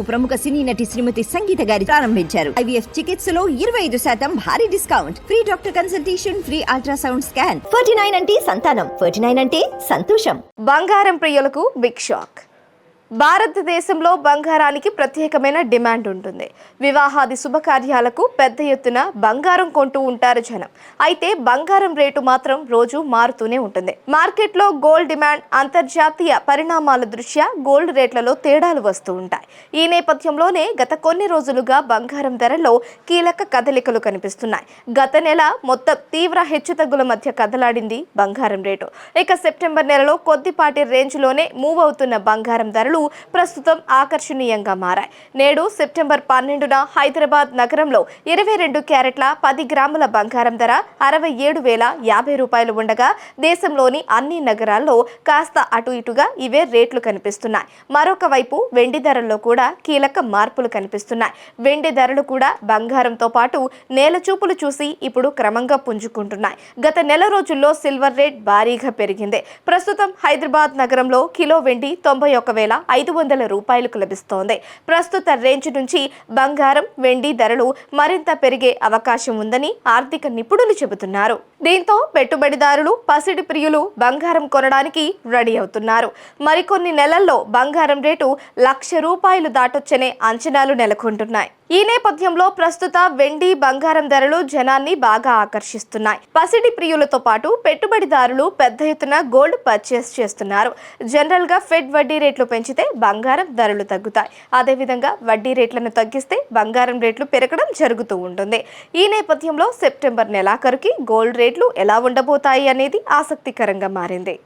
ప్రముఖ సినీ నటి శ్రీమతి సంగీత గారి ప్రారంభించారు. ఐవీఎఫ్ చికిత్సలో ఇరవై ఐదు శాతం భారీ discount. Free doctor consultation free ultrasound scan. Ferty nine అంటే సంతానం. ఫర్టీ నైన్ అంటే సంతోషం. బంగారం ప్రియులకు బిగ్ షాక్. భారతదేశంలో బంగారానికి ప్రత్యేకమైన డిమాండ్ ఉంటుంది. వివాహాది శుభకార్యాలకు పెద్ద ఎత్తున బంగారం కొంటూ ఉంటారు జనం. అయితే బంగారం రేటు మాత్రం రోజు మారుతూనే ఉంటుంది. మార్కెట్లో గోల్డ్ డిమాండ్ అంతర్జాతీయ పరిణామాల దృష్ట్యా గోల్డ్ రేట్లలో తేడాలు వస్తూ ఉంటాయి. ఈ నేపథ్యంలోనే గత కొన్ని రోజులుగా బంగారం ధరల్లో కీలక కదలికలు కనిపిస్తున్నాయి. గత నెల మొత్తం తీవ్ర హెచ్చుతగ్గుల మధ్య కదలాడింది బంగారం రేటు. ఇక సెప్టెంబర్ నెలలో కొద్దిపాటి రేంజ్లోనే మూవ్ అవుతున్న బంగారం ధరలు ప్రస్తుతం ఆకర్షణీయంగా మారాయి. నేడు సెప్టెంబర్ పన్నెండున హైదరాబాద్ నగరంలో ఇరవై రెండు క్యారెట్ల పది గ్రాముల బంగారం ధర అరవై ఏడు వేల యాభై రూపాయలు ఉండగా దేశంలోని అన్ని నగరాల్లో కాస్త అటు ఇటుగా ఇవే రేట్లు కనిపిస్తున్నాయి. మరొక వైపు వెండి ధరల్లో కూడా కీలక మార్పులు కనిపిస్తున్నాయి. వెండి ధరలు కూడా బంగారంతో పాటు నేల చూపులు చూసి ఇప్పుడు క్రమంగా పుంజుకుంటున్నాయి. గత నెల రోజుల్లో సిల్వర్ రేట్ భారీగా పెరిగింది. ప్రస్తుతం హైదరాబాద్ నగరంలో కిలో వెండి తొంభై ఒక వేల ఐదు వందల రూపాయలకు లభిస్తోంది. ప్రస్తుత రేంజ్ నుంచి బంగారం వెండి ధరలు మరింత పెరిగే అవకాశం ఉందని ఆర్థిక నిపుణులు చెబుతున్నారు. దీంతో పెట్టుబడిదారులు పసిడి ప్రియులు బంగారం కొనడానికి రెడీ అవుతున్నారు. మరికొన్ని నెలల్లో బంగారం రేటు లక్ష రూపాయలు దాటొచ్చనే అంచనాలు నెలకొంటున్నాయి. ఈ నేపథ్యంలో ప్రస్తుత వెండి బంగారం ధరలు జనాన్ని బాగా ఆకర్షిస్తున్నాయి. పసిడి ప్రియులతో పాటు పెట్టుబడిదారులు పెద్ద ఎత్తున గోల్డ్ పర్చేస్ చేస్తున్నారు. జనరల్గా ఫెడ్ వడ్డీ రేట్లు పెంచి పెంచితే బంగారం ధరలు తగ్గుతాయి. అదేవిధంగా వడ్డీ రేట్లను తగ్గిస్తే బంగారం రేట్లు పెరగడం జరుగుతూ ఉంటుంది. ఈ నేపథ్యంలో సెప్టెంబర్ నెలాఖరుకి గోల్డ్ రేట్లు ఎలా ఉండబోతాయి అనేది ఆసక్తికరంగా మారింది.